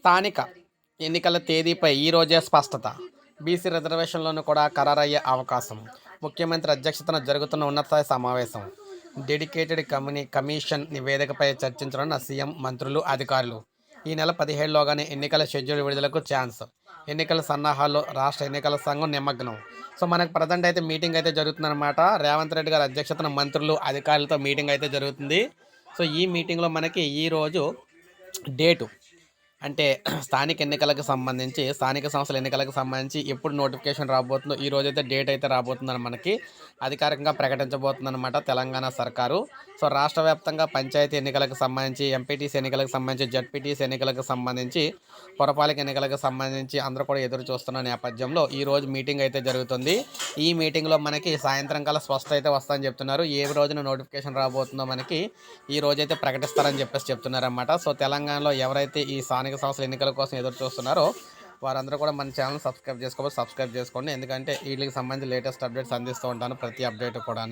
స్థానిక ఎన్నికల తేదీపై ఈ రోజే స్పష్టత. బీసీ రిజర్వేషన్లను కూడా ఖరారయ్యే అవకాశం. ముఖ్యమంత్రి అధ్యక్షతన జరుగుతున్న ఉన్నతస్థాయి సమావేశం. డెడికేటెడ్ కమ్యూని కమిషన్ నివేదికపై చర్చించనున్న సీఎం మంత్రులు అధికారులు. ఈ నెల పదిహేడులోగానే ఎన్నికల షెడ్యూల్ విడుదలకు ఛాన్స్. ఎన్నికల సన్నాహాల్లో రాష్ట్ర ఎన్నికల సంఘం నిమగ్నం. సో మనకు ప్రజెంట్ అయితే మీటింగ్ అయితే జరుగుతుందన్నమాట. రేవంత్ రెడ్డి గారి అధ్యక్షతన మంత్రులు అధికారులతో మీటింగ్ అయితే జరుగుతుంది. సో ఈ మీటింగ్లో మనకి ఈరోజు డేటు అంటే స్థానిక ఎన్నికలకు సంబంధించి స్థానిక సంస్థల ఎన్నికలకు సంబంధించి ఎప్పుడు నోటిఫికేషన్ రాబోతుందో ఈ రోజు అయితే డేట్ అయితే రాబోతుందని మనకి అధికారికంగా ప్రకటించబోతుందన్నమాట తెలంగాణ సర్కారు. సో రాష్ట్ర వ్యాప్తంగా పంచాయతీ ఎన్నికలకు సంబంధించి ఎంపీటీసీ ఎన్నికలకు సంబంధించి జడ్పీటీసీ ఎన్నికలకు సంబంధించి పురపాలిక ఎన్నికలకు సంబంధించి అందరూ కూడా ఎదురు చూస్తున్న నేపథ్యంలో ఈ రోజు మీటింగ్ అయితే జరుగుతుంది. ఈ మీటింగ్లో మనకి సాయంత్రం కల్లా స్వస్థ అయితే వస్తుందని చెప్తున్నారు. ఏ రోజున నోటిఫికేషన్ రాబోతుందో మనకి ఈ రోజైతే ప్రకటిస్తారని చెప్పేసి చెప్తున్నారన్నమాట. సో తెలంగాణలో ఎవరైతే ఈ స్థానిక స్థానిక సంస్థల ఎన్నికల కోసం ఎదురు చూస్తున్నారో. వారందరూ కూడా మన ఛానల్ సబ్స్క్రైబ్ చేసుకోవాలి సబ్స్క్రైబ్ చేసుకోండి. ఎందుకంటే వీటికి సంబంధించి లేటెస్ట్ అప్డేట్స్ అందిస్తూ ఉంటాను ప్రతి అప్డేట్ కూడా